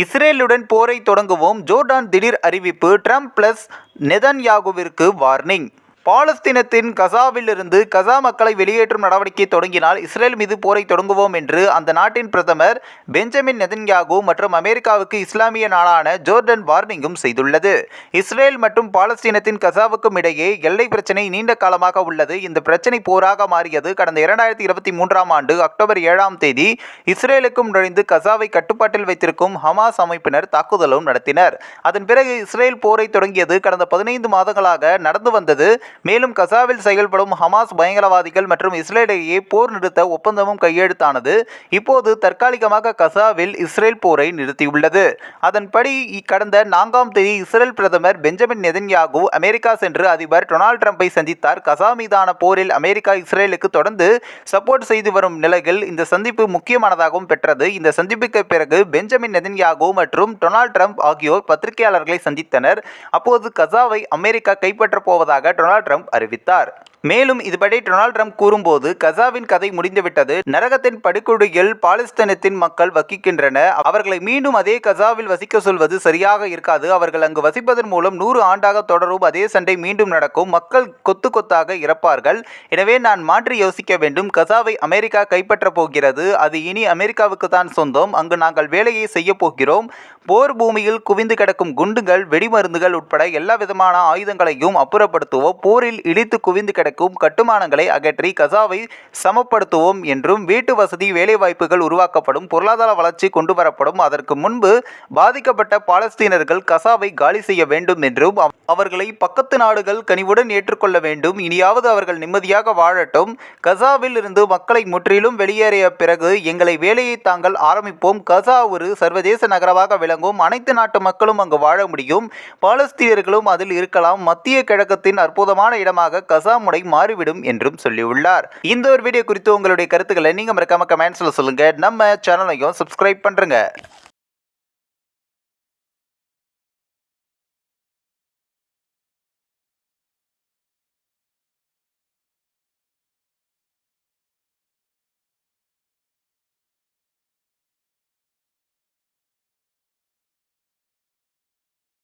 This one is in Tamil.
இஸ்ரேலுடன் போரை தொடங்குவோம். ஜோர்டான் திடீர் அறிவிப்பு ட்ரம்ப் பிளஸ் நெதன்யாகுவிற்கு வார்னிங் பாலஸ்தீனத்தின் கசாவிலிருந்து கசா மக்களை வெளியேற்றும் நடவடிக்கை தொடங்கினால் இஸ்ரேல் மீது போரை தொடங்குவோம் என்று அந்த நாட்டின் பிரதமர் பெஞ்சமின் நெதன்யாகு மற்றும் அமெரிக்காவுக்கு இஸ்லாமிய நாடான ஜோர்டன் வார்னிங்கும் செய்துள்ளது. இஸ்ரேல் மற்றும் பாலஸ்தீனத்தின் கசாவுக்கும் இடையே எல்லை பிரச்சினை நீண்ட காலமாக உள்ளது. இந்த பிரச்சினை போராக மாறியது கடந்த இரண்டாயிரத்தி இருபத்தி மூன்றாம் ஆண்டு அக்டோபர் ஏழாம் தேதி இஸ்ரேலுக்கும் நுழைந்து கசாவை கட்டுப்பாட்டில் வைத்திருக்கும் ஹமாஸ் அமைப்பினர் தாக்குதலும் நடத்தினர். அதன் பிறகு இஸ்ரேல் போரை தொடங்கியது கடந்த பதினைந்து மாதங்களாக நடந்து வந்தது. மேலும் கசாவில் செயல்படும் ஹமாஸ் பயங்கரவாதிகள் மற்றும் இஸ்ரேலிடையே போர் நிறுத்த ஒப்பந்தமும் கையெழுத்தானது. இப்போது தற்காலிகமாக கசாவில் இஸ்ரேல் போரை நிறுத்தியுள்ளது. அதன்படி கடந்த நான்காம் தேதி இஸ்ரேல் பிரதமர் பெஞ்சமின் நெதன்யாகு அமெரிக்கா சென்று அதிபர் டொனால்ட் ட்ரம்பை சந்தித்தார். கசா மீதான போரில் அமெரிக்கா இஸ்ரேலுக்கு தொடர்ந்து சப்போர்ட் செய்து வரும் நிலையில் இந்த சந்திப்பு முக்கியமானதாகவும் பெற்றது. இந்த சந்திப்புக்கு பிறகு பெஞ்சமின் நெதன்யாகு மற்றும் டொனால்ட் ட்ரம்ப் ஆகியோர் பத்திரிகையாளர்களை சந்தித்தனர். அப்போது கசாவை அமெரிக்கா கைப்பற்றப் போவதாக டொனால்ட் ட்ரம்ப் அறிவித்தார். மேலும் இதுபடி டொனால்ட் ட்ரம்ப் கூறும்போது கசாவின் கதை முடிந்துவிட்டது. நரகத்தின் படுக்குடியில் பாலஸ்தீனத்தின் மக்கள் வசிக்கின்றன அவர்களை மீண்டும் அதே கசாவில் வசிக்க சொல்வது சரியாக இருக்காது. அவர்கள் அங்கு வசிப்பதன் மூலம் நூறு ஆண்டாக தொடரும். அதே சண்டை மீண்டும் நடக்கும். மக்கள் கொத்து கொத்தாக இறப்பார்கள். எனவே நான் மாற்றி யோசிக்க வேண்டும். கசாவை அமெரிக்கா கைப்பற்றப் போகிறது. அது இனி அமெரிக்காவுக்கு தான் சொந்தம். அங்கு நாங்கள் வேலையை செய்ய போகிறோம். போர் பூமியில் குவிந்து கிடக்கும் குண்டுகள் வெடிமருந்துகள் உட்பட எல்லா விதமான ஆயுதங்களையும் அப்புறப்படுத்துவோம். போரில் இழித்து குவிந்து கிடக்கும் கட்டுமானங்களை அகற்றி கசாவை சமப்படுத்துவோம் என்றும் வீட்டு வசதி வேலைவாய்ப்புகள் உருவாக்கப்படும் பொருளாதார வளர்ச்சி கொண்டு வரப்படும் அதற்கு முன்பு பாதிக்கப்பட்ட பாலஸ்தீனர்கள் கசாவை காலி செய்ய வேண்டும் என்றும் அவர்களை பக்கத்து நாடுகள் கனிவுடன் ஏற்றுக்கொள்ள வேண்டும். இனியாவது அவர்கள் நிம்மதியாக வாழட்டும். கசாவில் இருந்து மக்களை முற்றிலும் வெளியேறிய பிறகு எங்களை வேலையை தாங்கள் ஆரம்பிப்போம். கசா ஒரு சர்வதேச நகரமாக விளங்கும். அனைத்து நாட்டு மக்களும் அங்கு வாழ முடியும். பாலஸ்தீனர்களும் அதில் இருக்கலாம். மத்திய கிழக்கத்தின் அற்புதமான இடமாக கசா முனை மாறிவிடும் என்றும் சொல்லியுள்ளார். இந்த ஒரு வீடியோ குறித்து உங்களுடைய கருத்துக்களை நீங்க மறக்காம கமெண்ட்ஸ்ல சொல்லுங்க. நம்ம சேனலையும் சப்ஸ்கிரைப் பண்றேங்க.